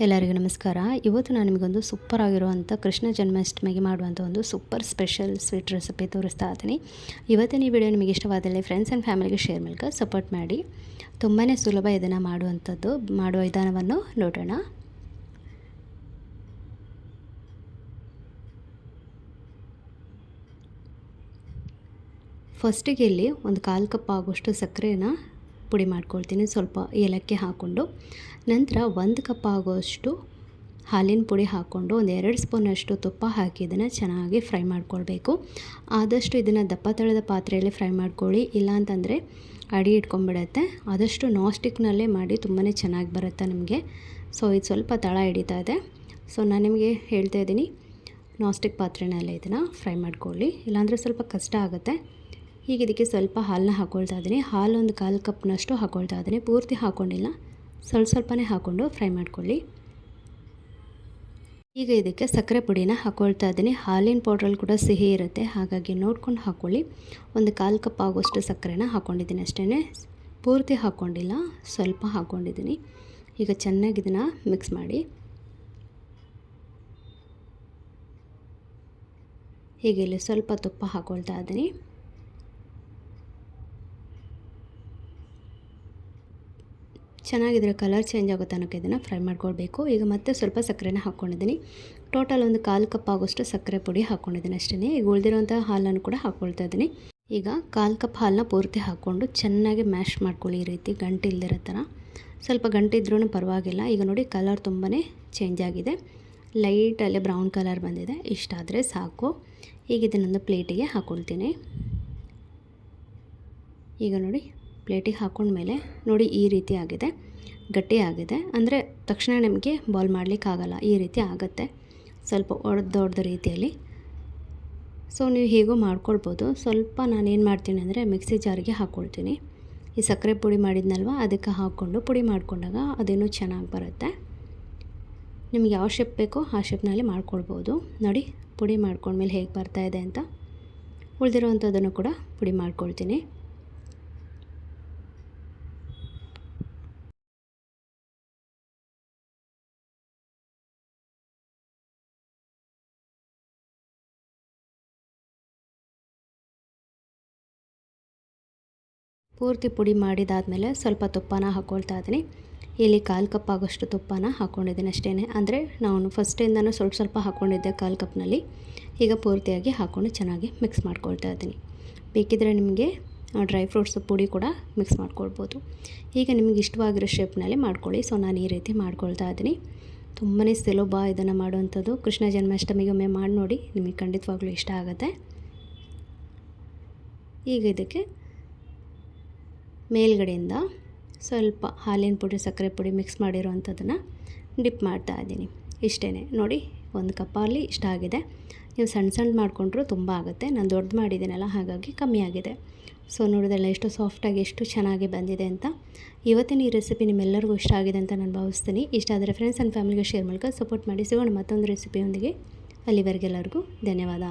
ಎಲ್ಲರಿಗೂ ನಮಸ್ಕಾರ. ಇವತ್ತು ನಾನು ನಿಮಗೊಂದು ಸೂಪರ್ ಆಗಿರುವಂಥ ಕೃಷ್ಣ ಜನ್ಮಾಷ್ಟಮಿಗೆ ಮಾಡುವಂಥ ಒಂದು ಸೂಪರ್ ಸ್ಪೆಷಲ್ ಸ್ವೀಟ್ ರೆಸಿಪಿ ತೋರಿಸ್ತಾ ಇದ್ದೀನಿ. ಇವತ್ತಿನ ಈ ವಿಡಿಯೋ ನಿಮಗೆ ಇಷ್ಟವಾದಲ್ಲಿ ಫ್ರೆಂಡ್ಸ್ ಆ್ಯಂಡ್ ಫ್ಯಾಮಿಲಿಗೆ ಶೇರ್ ಮೂಲಕ ಸಪೋರ್ಟ್ ಮಾಡಿ. ತುಂಬಾ ಸುಲಭ ಇದನ್ನು ಮಾಡುವಂಥದ್ದು, ಮಾಡುವ ವಿಧಾನವನ್ನು ನೋಡೋಣ. ಫಸ್ಟಿಗೆ ಇಲ್ಲಿ ಒಂದು ಕಾಲು ಕಪ್ ಆಗೋಷ್ಟು ಸಕ್ಕರೆನ ಪುಡಿ ಮಾಡ್ಕೊಳ್ತೀನಿ, ಸ್ವಲ್ಪ ಏಲಕ್ಕಿ ಹಾಕ್ಕೊಂಡು. ನಂತರ ಒಂದು ಕಪ್ ಆಗೋಷ್ಟು ಹಾಲಿನ ಪುಡಿ ಹಾಕ್ಕೊಂಡು ಒಂದು ಎರಡು ಸ್ಪೂನಷ್ಟು ತುಪ್ಪ ಹಾಕಿ ಇದನ್ನು ಚೆನ್ನಾಗಿ ಫ್ರೈ ಮಾಡ್ಕೊಳ್ಬೇಕು. ಆದಷ್ಟು ಇದನ್ನು ದಪ್ಪ ತಳದ ಪಾತ್ರೆಯಲ್ಲಿ ಫ್ರೈ ಮಾಡ್ಕೊಳ್ಳಿ. ಇಲ್ಲಾಂತಂದರೆ ಅಡಿ ಇಟ್ಕೊಂಡ್ಬಿಡತ್ತೆ. ಆದಷ್ಟು ನಾಸ್ಟಿಕ್ನಲ್ಲೇ ಮಾಡಿ ತುಂಬಾ ಚೆನ್ನಾಗಿ ಬರುತ್ತೆ ನಿಮಗೆ. ಸೊ, ಇದು ಸ್ವಲ್ಪ ತಳ ಹಿಡಿತಾ ಇದೆ. ಸೊ, ನಾನು ನಿಮಗೆ ಹೇಳ್ತಾ ಇದ್ದೀನಿ, ನಾಸ್ಟಿಕ್ ಪಾತ್ರೆನಲ್ಲೇ ಇದನ್ನು ಫ್ರೈ ಮಾಡ್ಕೊಳ್ಳಿ. ಇಲ್ಲಾಂದರೆ ಸ್ವಲ್ಪ ಕಷ್ಟ ಆಗುತ್ತೆ. ಈಗ ಇದಕ್ಕೆ ಸ್ವಲ್ಪ ಹಾಲನ್ನ ಹಾಕ್ಕೊಳ್ತಾ ಇದ್ದೀನಿ. ಹಾಲು ಒಂದು ಕಾಲು ಕಪ್ನಷ್ಟು ಹಾಕ್ಕೊಳ್ತಾ ಇದ್ದೀನಿ. ಪೂರ್ತಿ ಹಾಕ್ಕೊಂಡಿಲ್ಲ ಸ್ವಲ್ಪ ಸ್ವಲ್ಪನೇ ಹಾಕ್ಕೊಂಡು ಫ್ರೈ ಮಾಡ್ಕೊಳ್ಳಿ. ಈಗ ಇದಕ್ಕೆ ಸಕ್ಕರೆ ಪುಡಿನ ಹಾಕ್ಕೊಳ್ತಾ ಇದ್ದೀನಿ. ಹಾಲಿನ ಪೌಡ್ರಲ್ಲಿ ಕೂಡ ಸಿಹಿ ಇರುತ್ತೆ. ಹಾಗಾಗಿ ನೋಡ್ಕೊಂಡು ಹಾಕ್ಕೊಳ್ಳಿ ಒಂದು ಕಾಲು ಕಪ್ ಆಗೋಷ್ಟು ಸಕ್ಕರೆನ ಹಾಕ್ಕೊಂಡಿದ್ದೀನಿ ಅಷ್ಟೇ ಪೂರ್ತಿ ಹಾಕ್ಕೊಂಡಿಲ್ಲ ಸ್ವಲ್ಪ ಹಾಕ್ಕೊಂಡಿದ್ದೀನಿ ಈಗ ಚೆನ್ನಾಗಿ ಇದನ್ನು ಮಿಕ್ಸ್ ಮಾಡಿ. ಹೀಗೆ ಇಲ್ಲಿ ಸ್ವಲ್ಪ ತುಪ್ಪ ಹಾಕ್ಕೊಳ್ತಾ ಇದ್ದೀನಿ. ಚೆನ್ನಾಗಿದ್ರೆ ಕಲರ್ ಚೇಂಜ್ ಆಗುತ್ತೆ ಅನ್ನೋಕ್ಕೆ ಇದನ್ನು ಫ್ರೈ ಮಾಡ್ಕೊಳ್ಬೇಕು. ಈಗ ಮತ್ತೆ ಸ್ವಲ್ಪ ಸಕ್ಕರೆನ ಹಾಕ್ಕೊಂಡಿದ್ದೀನಿ ಟೋಟಲ್ ಒಂದು ಕಾಲು ಕಪ್ ಆಗೋಷ್ಟು ಸಕ್ಕರೆ ಪುಡಿ ಹಾಕ್ಕೊಂಡಿದ್ದೀನಿ ಅಷ್ಟೇ ಈಗ ಉಳಿದಿರೋಂಥ ಹಾಲನ್ನು ಕೂಡ ಹಾಕ್ಕೊಳ್ತಾ ಇದ್ದೀನಿ. ಈಗ ಕಾಲು ಕಪ್ ಹಾಲನ್ನ ಪೂರ್ತಿ ಹಾಕ್ಕೊಂಡು ಚೆನ್ನಾಗಿ ಮ್ಯಾಶ್ ಮಾಡ್ಕೊಳ್ಳಿ ಈ ರೀತಿ. ಗಂಟು ಇಲ್ದಿರೋ ಥರ. ಸ್ವಲ್ಪ ಗಂಟು ಇದ್ರೂ ಪರವಾಗಿಲ್ಲ. ಈಗ ನೋಡಿ ಕಲರ್ ತುಂಬಾ ಚೇಂಜ್ ಆಗಿದೆ. ಲೈಟಲ್ಲಿ ಬ್ರೌನ್ ಕಲರ್ ಬಂದಿದೆ. ಇಷ್ಟಾದರೆ ಸಾಕು. ಈಗ ಇದನ್ನೊಂದು ಪ್ಲೇಟಿಗೆ ಹಾಕ್ಕೊಳ್ತೀನಿ ಈಗ ನೋಡಿ ಪ್ಲೇಟಿಗೆ ಮೇಲೆ ನೋಡಿ ಈ ರೀತಿ ಆಗಿದೆ, ಗಟ್ಟಿ ಆಗಿದೆ. ಅಂದರೆ ತಕ್ಷಣ ನಿಮಗೆ ಬಾಲ್ ಮಾಡಲಿಕ್ಕಾಗಲ್ಲ ಈ ರೀತಿ ಆಗುತ್ತೆ. ಸ್ವಲ್ಪ ಒಡ್ದು ಒಡ್ದ ರೀತಿಯಲ್ಲಿ. ಸೊ ನೀವು ಹೀಗೂ ಮಾಡ್ಕೊಳ್ಬೋದು. ಸ್ವಲ್ಪ ನಾನೇನು ಮಾಡ್ತೀನಿ ಅಂದರೆ ಮಿಕ್ಸಿ ಜಾರಿಗೆ ಹಾಕ್ಕೊಳ್ತೀನಿ ಈ ಸಕ್ಕರೆ ಪುಡಿ ಮಾಡಿದ್ನಲ್ವ? ಅದಕ್ಕೆ ಹಾಕ್ಕೊಂಡು ಪುಡಿ ಮಾಡಿಕೊಂಡಾಗ ಅದೇನು ಚೆನ್ನಾಗಿ ಬರುತ್ತೆ. ನಿಮ್ಗೆ ಯಾವ ಶೇಪ್ ಬೇಕೋ ಆ ಶೇಪ್ನಲ್ಲಿ ಮಾಡ್ಕೊಳ್ಬೋದು. ನೋಡಿ, ಪುಡಿ ಮಾಡ್ಕೊಂಡ್ಮೇಲೆ ಹೇಗೆ ಬರ್ತಾಯಿದೆ ಅಂತ. ಉಳಿದಿರೋವಂಥದ್ದನ್ನು ಕೂಡ ಪುಡಿ ಮಾಡ್ಕೊಳ್ತೀನಿ. ಪೂರ್ತಿ ಪುಡಿ ಮಾಡಿದಾದಮೇಲೆ ಸ್ವಲ್ಪ ತುಪ್ಪನ ಹಾಕ್ಕೊಳ್ತಾ ಇದ್ದೀನಿ. ಇಲ್ಲಿ ಕಾಲು ಕಪ್ ಆಗೋಷ್ಟು ತುಪ್ಪನ ಹಾಕ್ಕೊಂಡಿದ್ದೀನಿ ಅಷ್ಟೇ ಅಂದರೆ ನಾನು ಫಸ್ಟಿಂದನೂ ಸ್ವಲ್ಪ ಸ್ವಲ್ಪ ಹಾಕ್ಕೊಂಡಿದ್ದೆ ಕಾಲು ಕಪ್ನಲ್ಲಿ. ಈಗ ಪೂರ್ತಿಯಾಗಿ ಹಾಕ್ಕೊಂಡು ಚೆನ್ನಾಗಿ ಮಿಕ್ಸ್ ಮಾಡ್ಕೊಳ್ತಾ ಇದ್ದೀನಿ. ಬೇಕಿದ್ರೆ ನಿಮಗೆ ಡ್ರೈ ಫ್ರೂಟ್ಸ್ ಪುಡಿ ಕೂಡ ಮಿಕ್ಸ್ ಮಾಡ್ಕೊಳ್ಬೋದು. ಈಗ ನಿಮಗೆ ಇಷ್ಟವಾಗಿರೋ ಶೇಪ್ನಲ್ಲಿ ಮಾಡ್ಕೊಳ್ಳಿ. ಸೊ ನಾನು ಈ ರೀತಿ ಮಾಡ್ಕೊಳ್ತಾ ಇದ್ದೀನಿ. ತುಂಬಾ ಸುಲಭ ಇದನ್ನು ಮಾಡುವಂಥದ್ದು. ಕೃಷ್ಣ ಜನ್ಮಾಷ್ಟಮಿಗೆ ಒಮ್ಮೆ ಮಾಡಿ ನೋಡಿ ನಿಮಗೆ ಖಂಡಿತವಾಗ್ಲೂ ಇಷ್ಟ ಆಗುತ್ತೆ. ಈಗ ಇದಕ್ಕೆ ಮೇಲ್ಗಡೆಯಿಂದ ಸ್ವಲ್ಪ ಹಾಲಿನ ಪುಡಿ, ಸಕ್ಕರೆ ಪುಡಿ ಮಿಕ್ಸ್ ಮಾಡಿರೋವಂಥದ್ದನ್ನು ಡಿಪ್ ಮಾಡ್ತಾ ಇದ್ದೀನಿ. ಇಷ್ಟೇ ನೋಡಿ, ಒಂದು ಕಪ್ಪಲ್ಲಿ ಇಷ್ಟ ಆಗಿದೆ. ನೀವು ಸಣ್ಣ ಸಣ್ಣ ಮಾಡಿಕೊಂಡ್ರೂ ತುಂಬ ಆಗುತ್ತೆ. ನಾನು ದೊಡ್ಡದು ಮಾಡಿದ್ದೀನಲ್ಲ, ಹಾಗಾಗಿ ಕಮ್ಮಿ ಆಗಿದೆ. ಸೊ ನೋಡಿದಲ್ಲ ಎಷ್ಟು ಸಾಫ್ಟಾಗಿ, ಎಷ್ಟು ಚೆನ್ನಾಗಿ ಬಂದಿದೆ ಅಂತ. ಇವತ್ತಿನ ಈ ರೆಸಿಪಿ ನಿಮ್ಮೆಲ್ಲರಿಗೂ ಇಷ್ಟ ಆಗಿದೆ ಅಂತ ನಾನು ಭಾವಿಸ್ತೀನಿ. ಇಷ್ಟ ಆದರೆ ಫ್ರೆಂಡ್ಸ್ ಆ್ಯಂಡ್ ಫ್ಯಾಮಿಲಿಗೆ ಶೇರ್ ಮೂಲಕ ಸಪೋರ್ಟ್ ಮಾಡಿ. ಸಿಗೋಣ ಮತ್ತೊಂದು ರೆಸಿಪಿಯೊಂದಿಗೆ. ಅಲ್ಲಿವರೆಗೆಲ್ಲರಿಗೂ ಧನ್ಯವಾದ.